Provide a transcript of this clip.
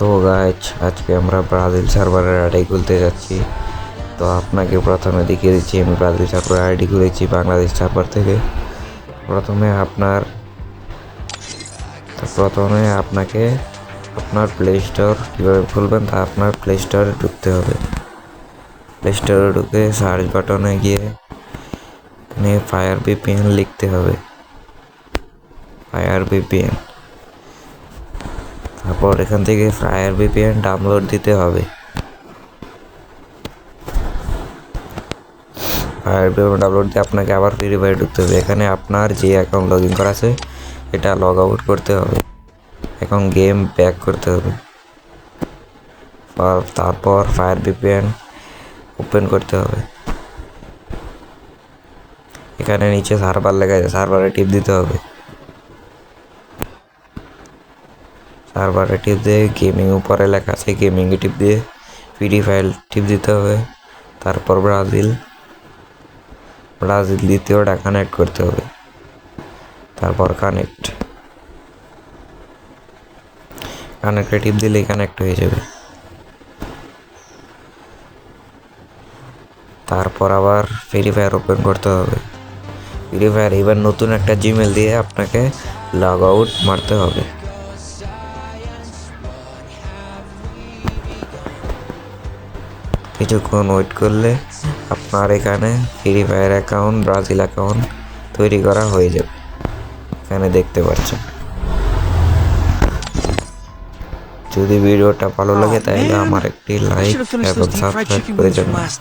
তো গাইজ আজকে আমরা ব্রাজিল সার্ভারের আইডি খুলতে যাচ্ছি তো আপনাকে প্রথমে দেখিয়ে দিচ্ছি আমি ব্রাজিল সার্ভারের আইডি খুলেছি বাংলাদেশ সার্ভার থেকে প্রথমে আপনার তো প্রথমে আপনাকে আপনার প্লে স্টোর কীভাবে খুলবেন তা আপনার প্লে স্টোরে ঢুকতে হবে প্লে স্টোরে ঢুকে সার্চ বাটনে গিয়ে এখানে ফায়ার ভিপিএন লিখতে হবে ফায়ার ভিপিএন তারপর এখান থেকে ফায়ার ভিপিএন ডাউনলোড দিতে হবে। ফায়ার ভিপিএন ডাউনলোড দিয়ে আপনাকে আবার ফ্রি ফায়ার ঢুকতে হবে। এখানে আপনার যে অ্যাকাউন্ট লগ ইন করা আছে, এটা লগ আউট করতে হবে। এখন গেম ব্যাক করতে হবে। তারপর ফায়ার ভিপিএন ওপেন করতে হবে। এখানে নিচে সার্ভার লেখা আছে সার্ভারে টিপ দিতে হবে। সার্ভারে টিপ দিয়ে গেমিং উপরে লেখা আছে গেমিংয়ে টিপ দিয়ে ফ্রি ফাইল টিপ দিতে হবে। তারপর ব্রাজিল। ব্রাজিল দ্বিতীয়টা কানেক্ট করতে হবে। তারপর কানেক্ট কানেক্টে টিপ দিলেই কানেক্ট হয়ে যাবে। তারপর আবার ফ্রি ফায়ার ওপেন করতে হবে। ফ্রি ফায়ার এবার নতুন একটা জিমেল দিয়ে আপনাকে লগ আউট মারতে হবে। কিছুক্ষণ ওয়েট করলে আপনার এখানে free fire account Brazil account তৈরি করা হয়ে যাবে। এখানে দেখতে পাচ্ছেন। যদি ভিডিওটা ভালো লাগে তাহলে আমার একটি লাইক এবং সাবস্ক্রাইব করে wings